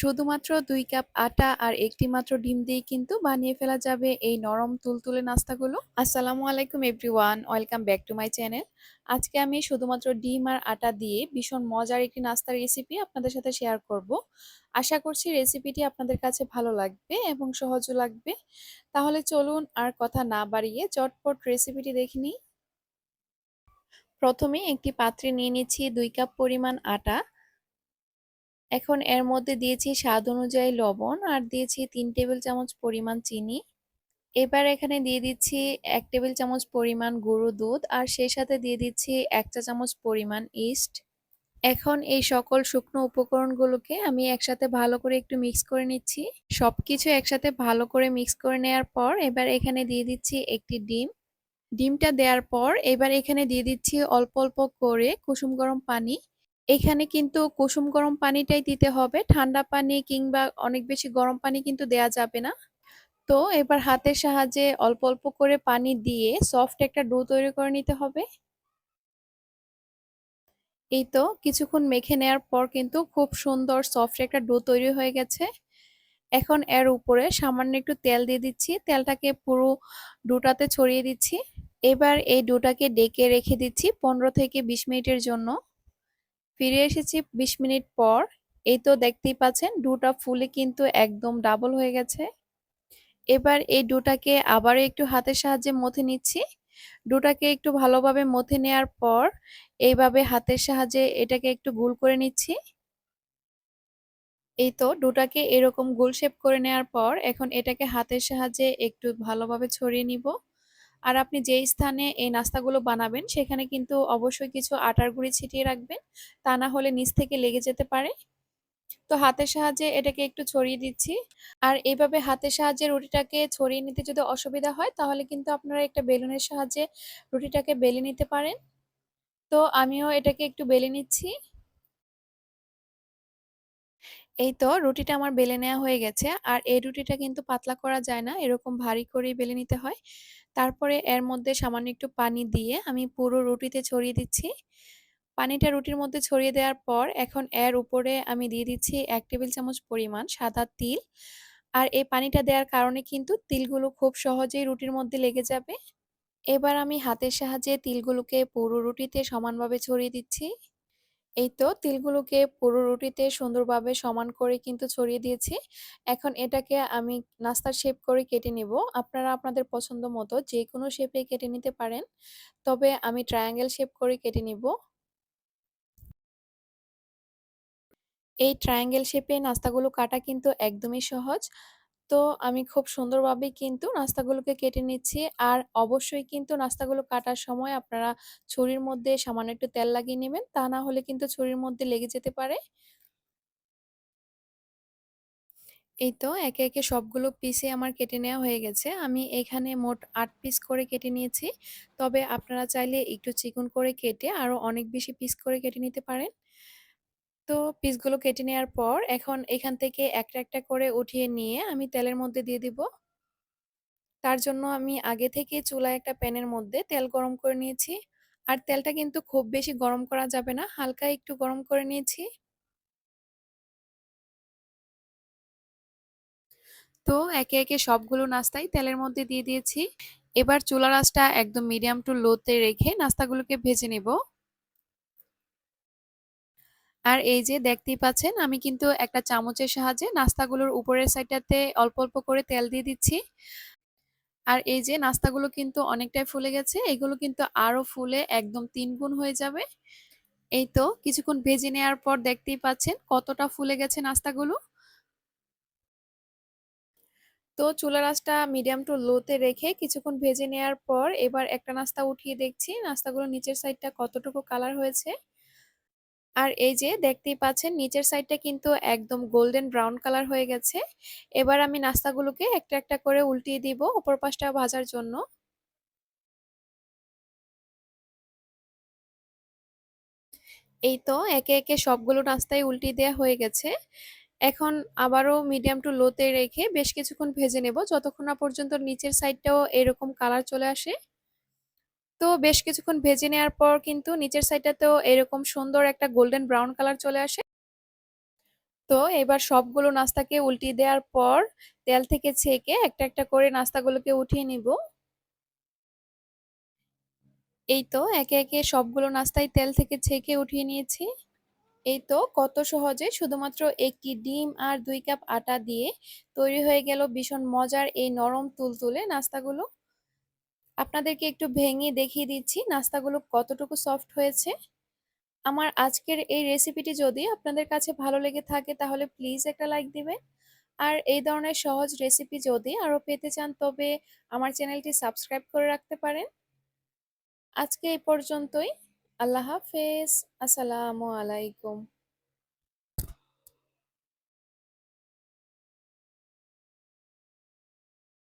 শুধুমাত্র দুই কাপ আটা আর একটি মাত্র ডিম দিয়ে কিন্তু বানিয়ে ফেলা যাবে এই নরম তুলতুলে নাস্তাগুলো। আসসালামু আলাইকুম everyone, welcome back to my channel. আজকে আমি শুধুমাত্র ডিম আর আটা দিয়ে ভীষণ মজার একটি নাস্তার রেসিপি আপনাদের সাথে শেয়ার করব। আশা করছি রেসিপিটি আপনাদের কাছে ভালো লাগবে এবং সহজও লাগবে। তাহলে চলুন আর কথা না বাড়িয়ে চটপট রেসিপিটি দেখে নিই। প্রথমে একটি পাত্রে নিয়ে নিচ্ছি দুই কাপ পরিমাণ আটা এখন এর মধ্যে দিয়েছি স্বাদ অনুযায়ী লবণ আর দিয়েছি তিন টেবিল চামচ পরিমাণ চিনি। এবার এখানে দিয়ে দিচ্ছি এক টেবিল চামচ পরিমাণ গুঁড়ো দুধ আর সেই সাথে দিয়ে দিচ্ছি এক চা চামচ পরিমাণ ইস্ট। এখন এই সকল শুকনো উপকরণগুলোকে আমি একসাথে ভালো করে একটু মিক্স করে নিচ্ছি। সব কিছু একসাথে ভালো করে মিক্স করে নেওয়ার পর এবার এখানে দিয়ে দিচ্ছি একটি ডিম। ডিমটা দেওয়ার পর এবার এখানে দিয়ে দিচ্ছি অল্প অল্প করে কুসুম গরম পানি। এখানে কিন্তু কুসুম গরম পানিটাই দিতে হবে। ঠান্ডা পানি কিংবা অনেক বেশি গরম পানি কিন্তু দেয়া যাবে না। তো এবার হাতের সাহায্যে অল্প অল্প করে পানি দিয়ে সফট একটা ডো তৈরি করে নিতে হবে। এই তো কিছুক্ষণ মেখে নেওয়ার পর কিন্তু খুব সুন্দর সফট একটা ডো তৈরি হয়ে গেছে। এখন এর উপরে সামান্য একটু তেল দিয়ে দিচ্ছি। তেলটাকে পুরো ডোটাতে ছড়িয়ে দিচ্ছি। এবার এই ডোটাকে ডেকে রেখে দিচ্ছি পনেরো থেকে বিশ মিনিটের জন্য। ফিরে এসেছি ২০ মিনিট পর। এই তো দেখতেই পাচ্ছেন, ডুটা ফুলে কিন্তু একদম ডাবল হয়ে গেছে। এবার এই ডুটাকে আবারও একটু হাতের সাহায্যে মথে নিচ্ছি। ডুটাকে একটু ভালোভাবে মথে নেয়ার পর এইভাবে হাতের সাহায্যে এটাকে একটু গোল করে নিচ্ছি। এই তো ডুটাকে এরকম গোল শেপ করে নেওয়ার পর এখন এটাকে হাতের সাহায্যে একটু ভালোভাবে ছড়িয়ে নিব। আর আপনি যেই স্থানে এই নাস্তাগুলো বানাবেন, সেখানে কিন্তু অবশ্যই কিছু আটার গুঁড়ি ছিটিয়ে রাখবেন। তা না হলে নিচ থেকে লেগে যেতে পারে। তো হাতের সাহায্যে এটাকে একটু ছড়িয়ে দিচ্ছি। আর এইভাবে হাতের সাহায্যে রুটিটাকে ছড়িয়ে নিতে যদি অসুবিধা হয়, তাহলে কিন্তু আপনারা একটা বেলুনের সাহায্যে রুটিটাকে বেলে নিতে পারেন। তো আমিও এটাকে একটু বেলে নিচ্ছি। এই তো রুটিটা আমার বেলে নেওয়া হয়ে গেছে। আর এই রুটিটা কিন্তু পাতলা করা যায় না, এরকম ভারী করেই বেলে নিতে হয়। তারপরে এর মধ্যে সামান্য একটু পানি দিয়ে আমি পুরো রুটিতে ছড়িয়ে দিচ্ছি। পানিটা রুটির মধ্যে ছড়িয়ে দেওয়ার পর এখন এর উপরে আমি দিয়ে দিচ্ছি এক টেবিল চামচ পরিমাণ সাদা তিল। আর এই পানিটা দেওয়ার কারণে কিন্তু তিলগুলো খুব সহজেই রুটির মধ্যে লেগে যাবে। এবার আমি হাতের সাহায্যে তিলগুলোকে পুরো রুটিতে সমানভাবে ছড়িয়ে দিচ্ছি। এই তো তিলগুলোকে পুরো রুটিতে সুন্দরভাবে সমান করে কিন্তু ছড়িয়ে দিয়েছি। এখন এটাকে আমি নাস্তার শেপ করে কেটে নিব। আপনারা আপনাদের পছন্দ মতো যে কোনো শেপে কেটে নিতে পারেন। তবে আমি ট্রায়াঙ্গেল শেপ করে কেটে নিব। এই ট্রায়াঙ্গেল শেপে নাস্তাগুলো কাটা কিন্তু একদমই সহজ। তো আমি খুব সুন্দরভাবে কিন্তু নাস্তাগুলোকে কেটে নিচ্ছি। আর অবশ্যই কিন্তু নাস্তাগুলো কাটার সময় আপনারা ছুরির মধ্যে সামান্য একটু তেল লাগিয়ে নেবেন। তা না হলে কিন্তু ছুরির মধ্যে লেগে যেতে পারে। এই তো একে একে সবগুলো পিসে আমার কেটে নেওয়া হয়ে গেছে। আমি এখানে মোট আট পিস করে কেটে নিয়েছি। তবে আপনারা চাইলে একটু চিকন করে কেটে আরও অনেক বেশি পিস করে কেটে নিতে পারেন। তো পিসগুলো কেটে নেওয়ার পর এখন এখান থেকে একটা একটা করে উঠিয়ে নিয়ে আমি তেলের মধ্যে দিয়ে দিব। তার জন্য আমি আগে থেকে চুলায় একটা প্যানের মধ্যে তেল গরম করে নিয়েছি। আর তেলটা কিন্তু খুব বেশি গরম করা যাবে না, হালকা একটু গরম করে নিয়েছি। তো একে একে সবগুলো নাস্তাই তেলের মধ্যে দিয়ে দিয়েছি। এবার চুলা রাসটা একদম মিডিয়াম টু লোতে রেখে নাস্তাগুলোকে ভেজে নেব। আর এই যে দেখতেই পাচ্ছেন, আমি কিন্তু একটা চামচের সাহায্যে নাস্তাগুলোর উপরের সাইডটাতে অল্প অল্প করে তেল দিয়ে দিচ্ছি। আর এই যে নাস্তাগুলো কিন্তু অনেকটাই ফুলে গেছে, এগুলো কিন্তু আরও ফুলে একদম তিন গুণ হয়ে যাবে। এই তো কিছুক্ষণ ভেজে নেওয়ার পর দেখতেই পাচ্ছেন কতটা ফুলে গেছে নাস্তাগুলো। তো চুলা রাসটা মিডিয়াম টু লোতে রেখে কিছুক্ষণ ভেজে নেওয়ার পর এবার একটা নাস্তা উঠিয়ে দেখছি, নাস্তাগুলো নিচের সাইডটা কতটুকু কালার হয়েছে। আর এই যে দেখতেই পাচ্ছেন, নিচের সাইডটা কিন্তু একদম গোল্ডেন ব্রাউন কালার হয়ে গেছে। এবার আমি নাস্তাগুলোকে একটা একটা করে উল্টিয়ে দিব ওপর পাশটা ভাজার জন্য। এই তো একে একে সবগুলো নাস্তায় উল্টিয়ে দেওয়া হয়ে গেছে। এখন আবারও মিডিয়াম টু লোতে রেখে বেশ কিছুক্ষণ ভেজে নেব। যতক্ষণ না পর্যন্ত নিচের সাইডটাও এরকম কালার চলে আসে তো বেশ কিছুক্ষণ ভেজে নেওয়ার পর কিন্তু নিচের সাইডটাতেও এরকম সুন্দর একটা গোল্ডেন ব্রাউন কালার চলে আসে। তো এবার সবগুলো নাস্তাকে উল্টিয়ে দেওয়ার পর তেল থেকে ছেঁকে একটা একটা করে নাস্তাগুলোকে উঠিয়ে নিব। এই তো একে একে সবগুলো নাস্তাই তেল থেকে ছেঁকে উঠিয়ে নিয়েছি। এই তো কত সহজে শুধুমাত্র একটি ডিম আর দুই কাপ আটা দিয়ে তৈরি হয়ে গেল ভীষণ মজার এই নরম তুলতুলে নাস্তাগুলো। আপনাদেরকে একটু ভেঙে দেখিয়ে দিচ্ছি নাস্তাগুলো কতটুকু সফট হয়েছে। আমার আজকের এই রেসিপিটি যদি আপনাদের কাছে ভালো লেগে থাকে তাহলে প্লিজ একটা লাইক দিবেন। আর এই ধরনের সহজ রেসিপি যদি আরও পেতে চান তবে আমার চ্যানেলটি সাবস্ক্রাইব করে রাখতে পারেন। আজকে এই পর্যন্তই। আল্লাহ হাফেজ। আসসালামু আলাইকুম।